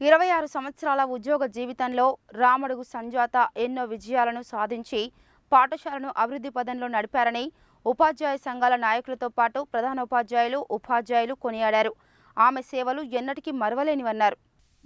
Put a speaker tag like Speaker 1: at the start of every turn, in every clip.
Speaker 1: ఇరవై ఆరు సంవత్సరాల ఉద్యోగ జీవితంలో రామడుగు సంజాత ఎన్నో విజయాలను సాధించి పాఠశాలను అభివృద్ధి పదంలో నడిపారని ఉపాధ్యాయ సంఘాల నాయకులతో పాటు ప్రధానోపాధ్యాయులు ఉపాధ్యాయులు కొనియాడారు. ఆమె సేవలు ఎన్నటికీ మరవలేనివన్నారు.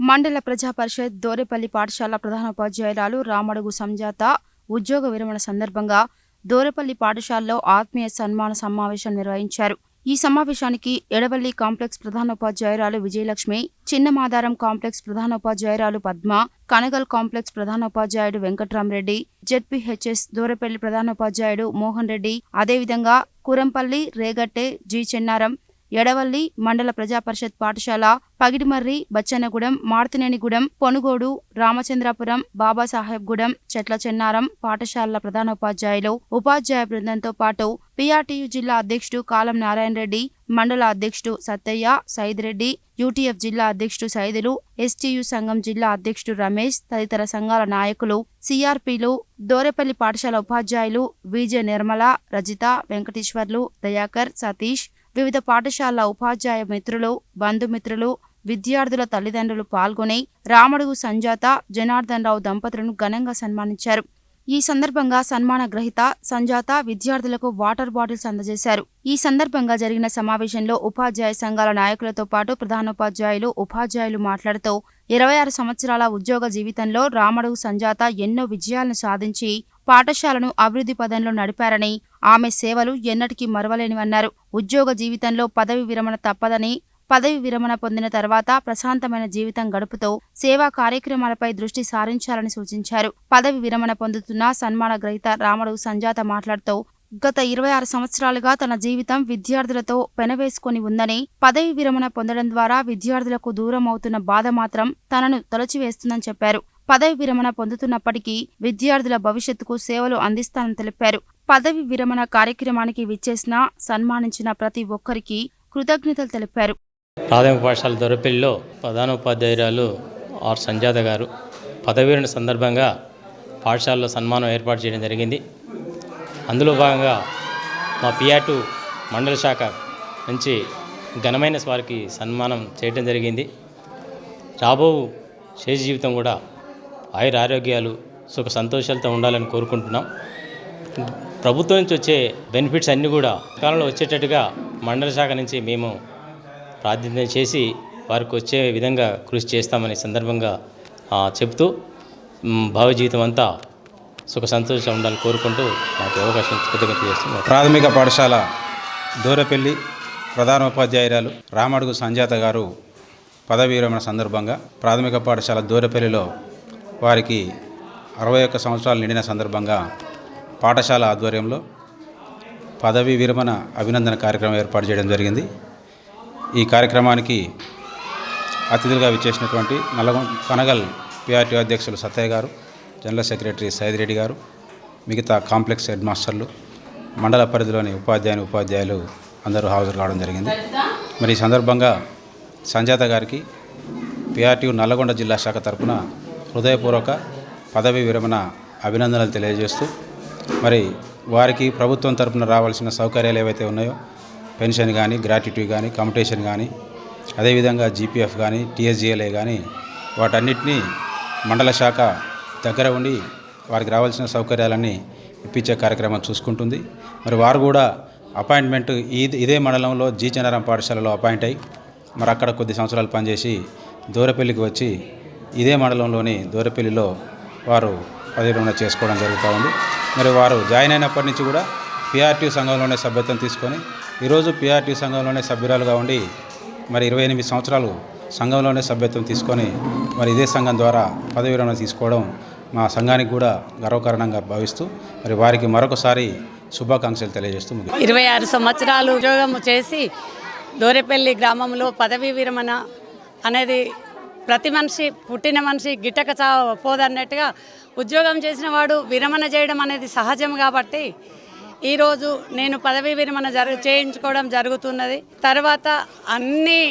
Speaker 1: మండల ప్రజా పరిషత్ దోరేపల్లి పాఠశాల ప్రధానోపాధ్యాయురాలు రామడుగు సంజాత ఉద్యోగ విరమణ సందర్భంగా దోరేపల్లి పాఠశాలలో ఆత్మీయ సన్మాన సమావేశం నిర్వహించారు. ఈ సమావేశానికి ఎడవల్లి కాంప్లెక్స్ ప్రధానోపాధ్యాయురాలు విజయలక్ష్మి చిన్నమాదారం కాంప్లెక్స్ ప్రధానోపాధ్యాయురాలు పద్మ కనగల్ కాంప్లెక్స్ ప్రధానోపాధ్యాయుడు వెంకట్రామరెడ్డి జెడ్పీహెచ్ఎస్ దూరపల్లి ప్రధానోపాధ్యాయుడు మోహన్ రెడ్డి అదేవిధంగా కురంపల్లి రేగట్టె జి చెన్నారం ఎడవల్లి మండల ప్రజా పరిషత్ పాఠశాల పగిడిమర్రి బచ్చన్నగూడెం మార్తినేనిగూడెం పొనుగోడు రామచంద్రాపురం బాబాసాహెబ్గూడెం చెట్ల చెన్నారం పాఠశాలల ప్రధాన ఉపాధ్యాయులు ఉపాధ్యాయ బృందంతో పాటు పిఆర్టీయు జిల్లా అధ్యక్షుడు కాలం నారాయణ రెడ్డి మండల అధ్యక్షుడు సత్తయ్య సైదిరెడ్డి యూటీఎఫ్ జిల్లా అధ్యక్షుడు సైదులు ఎస్టీయు సంఘం జిల్లా అధ్యక్షుడు రమేష్ తదితర సంఘాల నాయకులు సిఆర్పీలు దోరేపల్లి పాఠశాల ఉపాధ్యాయులు విజయ నిర్మల రజిత వెంకటేశ్వర్లు దయాకర్ సతీష్ వివిధ పాఠశాల ఉపాధ్యాయ మిత్రులు బంధుమిత్రులు విద్యార్థుల తల్లిదండ్రులు పాల్గొని రామడుగు సంజాత జనార్దన్ రావు దంపతులను ఘనంగా సన్మానించారు. ఈ సందర్భంగా సన్మాన గ్రహీత సంజాత విద్యార్థులకు వాటర్ బాటిల్స్ అందజేశారు. ఈ సందర్భంగా జరిగిన సమావేశంలో ఉపాధ్యాయ సంఘాల నాయకులతో పాటు ప్రధానోపాధ్యాయులు ఉపాధ్యాయులు మాట్లాడుతూ ఇరవై ఆరు సంవత్సరాల ఉద్యోగ జీవితంలో రామడుగు సంజాత ఎన్నో విజయాలను సాధించి పాఠశాలను అభివృద్ధి పదంలో నడిపారని ఆమె సేవలు ఎన్నటికీ మరవలేనివన్నారు. ఉద్యోగ జీవితంలో పదవి విరమణ తప్పదని పదవి విరమణ పొందిన తర్వాత ప్రశాంతమైన జీవితం గడుపుతూ సేవా కార్యక్రమాలపై దృష్టి సారించాలని సూచించారు. పదవి విరమణ పొందుతున్న సన్మాన గ్రహీత రామడు సంజాత మాట్లాడుతూ గత ఇరవై ఆరు సంవత్సరాలుగా తన జీవితం విద్యార్థులతో పెనవేసుకొని ఉందని పదవి విరమణ పొందడం ద్వారా విద్యార్థులకు దూరం అవుతున్న బాధ మాత్రం తనను తొలచివేస్తుందని చెప్పారు. పదవి విరమణ పొందుతున్నప్పటికీ విద్యార్థుల భవిష్యత్తుకు సేవలు అందిస్తానని తెలిపారు. పదవి విరమణ కార్యక్రమానికి విచ్చేసిన సన్మానించిన ప్రతి ఒక్కరికి కృతజ్ఞతలు తెలిపారు.
Speaker 2: ప్రాథమిక పాఠశాల దొరపల్లిలో ప్రధానోపాధ్యాయురాలు ఆర్ సంజాత గారు పదవీరణ సందర్భంగా పాఠశాలలో సన్మానం ఏర్పాటు చేయడం జరిగింది. అందులో భాగంగా మా పియాటు మండల శాఖ నుంచి ఘనమైన వారికి సన్మానం చేయడం జరిగింది. రాబో శేష జీవితం కూడా ఆయుర ఆరోగ్యాలు సుఖ సంతోషాలతో ఉండాలని కోరుకుంటున్నాం. ప్రభుత్వం నుంచి వచ్చే బెనిఫిట్స్ అన్నీ కూడా కాలంలో వచ్చేటట్టుగా మండల శాఖ నుంచి మేము ప్రార్థన చేసి వారికి వచ్చే విధంగా కృషి చేస్తామనే సందర్భంగా చెప్తూ భావజీవితం భావ జీవితం అంతా సుఖ సంతోషం ఉండాలని కోరుకుంటూ నాకు అవకాశం కృతజ్ఞత చేస్తున్నాను
Speaker 3: ప్రాథమిక పాఠశాల దూరపల్లి ప్రధానోపాధ్యాయురాలు రామడుగు సంజాత గారు పదవీ విరమణ సందర్భంగా ప్రాథమిక పాఠశాల దూరపల్లిలో వారికి అరవై ఒక్క సంవత్సరాలు నిండిన సందర్భంగా పాఠశాల ఆధ్వర్యంలో పదవీ విరమణ అభినందన కార్యక్రమం ఏర్పాటు చేయడం జరిగింది. ఈ కార్యక్రమానికి అతిథులుగా విచ్చేసినటువంటి నల్గొండ కనగల్ పిఆర్టీ అధ్యక్షులు సత్తయ్య గారు జనరల్ సెక్రటరీ సైదిరెడ్డి గారు మిగతా కాంప్లెక్స్ హెడ్ మాస్టర్లు మండల పరిధిలోని ఉపాధ్యాయుని ఉపాధ్యాయులు అందరూ హాజరు కావడం జరిగింది. మరి ఈ సందర్భంగా సంజాత గారికి పిఆర్టీ నల్లగొండ జిల్లా శాఖ తరఫున హృదయపూర్వక పదవి విరమణ అభినందనలు తెలియజేస్తూ మరి వారికి ప్రభుత్వం తరపున రావాల్సిన సౌకర్యాలు ఏవైతే ఉన్నాయో పెన్షన్ కానీ గ్రాట్యుటీ కానీ కమిటేషన్ కానీ అదేవిధంగా జీపీఎఫ్ కానీ టీఎస్జిఎల్ఏ కానీ వాటన్నిటినీ మండల శాఖ దగ్గర ఉండి వారికి రావాల్సిన సౌకర్యాలన్నీ ఇప్పించే కార్యక్రమం చూసుకుంటుంది. మరి వారు కూడా అపాయింట్మెంట్ ఈ ఇదే మండలంలో జీ చెన్నారం పాఠశాలలో అపాయింట్ అయ్యి మరి అక్కడ కొద్ది సంవత్సరాలు పనిచేసి దూరపల్లికి వచ్చి ఇదే మండలంలోని దూరపల్లిలో వారు పదవిరమణ చేసుకోవడం జరుగుతూ ఉంది. మరి వారు జాయిన్ అయినప్పటి నుంచి కూడా పిఆర్టీ సంఘంలోనే సభ్యత్వం తీసుకొని ఈరోజు పిఆర్టీ సంఘంలోనే సభ్యురాలుగా ఉండి మరి ఇరవై ఎనిమిది సంవత్సరాలు సంఘంలోనే సభ్యత్వం తీసుకొని మరి ఇదే సంఘం ద్వారా పదవి విరమణ తీసుకోవడం మా సంఘానికి కూడా గర్వకారణంగా భావిస్తూ మరి వారికి మరొకసారి శుభాకాంక్షలు తెలియజేస్తూ
Speaker 4: ఇరవై ఆరు సంవత్సరాలు ఉద్యోగం చేసి దోరెపల్లి గ్రామంలో పదవీ విరమణ అనేది ప్రతి మనిషి పుట్టిన మనిషి గిట్టక చా పోదన్నట్టుగా ఉద్యోగం చేసిన వాడు విరమణ చేయడం అనేది సహజం కాబట్టి ఈరోజు నేను పదవీ విరమణ జరు చేయించుకోవడం జరుగుతున్నది. తర్వాత అన్ని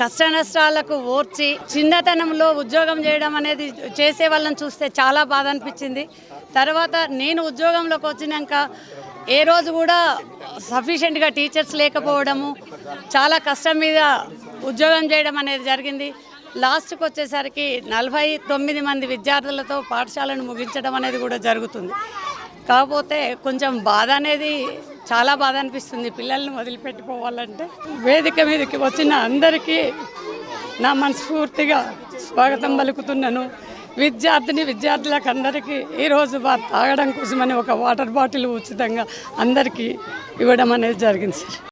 Speaker 4: కష్ట నష్టాలకు ఓర్చి చిన్నతనంలో ఉద్యోగం చేయడం అనేది చేసే వాళ్ళని చూస్తే చాలా బాధ అనిపించింది. తర్వాత నేను ఉద్యోగంలోకి వచ్చినాక ఏ రోజు కూడా సఫిషియెంట్గా టీచర్స్ లేకపోవడము చాలా కష్టం మీద ఉద్యోగం చేయడం అనేది జరిగింది. లాస్ట్కి వచ్చేసరికి నలభై తొమ్మిది మంది విద్యార్థులతో పాఠశాలను ముగించడం అనేది కూడా జరుగుతుంది. కాకపోతే కొంచెం బాధ అనేది చాలా బాధ అనిపిస్తుంది పిల్లల్ని వదిలిపెట్టిపోవాలంటే. వేదిక మీదకి వచ్చిన అందరికీ నా మనస్ఫూర్తిగా స్వాగతం పలుకుతున్నాను. విద్యార్థిని విద్యార్థులకు అందరికీ ఈరోజు వారు తాగడం కోసమని ఒక వాటర్ బాటిల్ ఉచితంగా అందరికీ ఇవ్వడం అనేది జరిగింది సార్.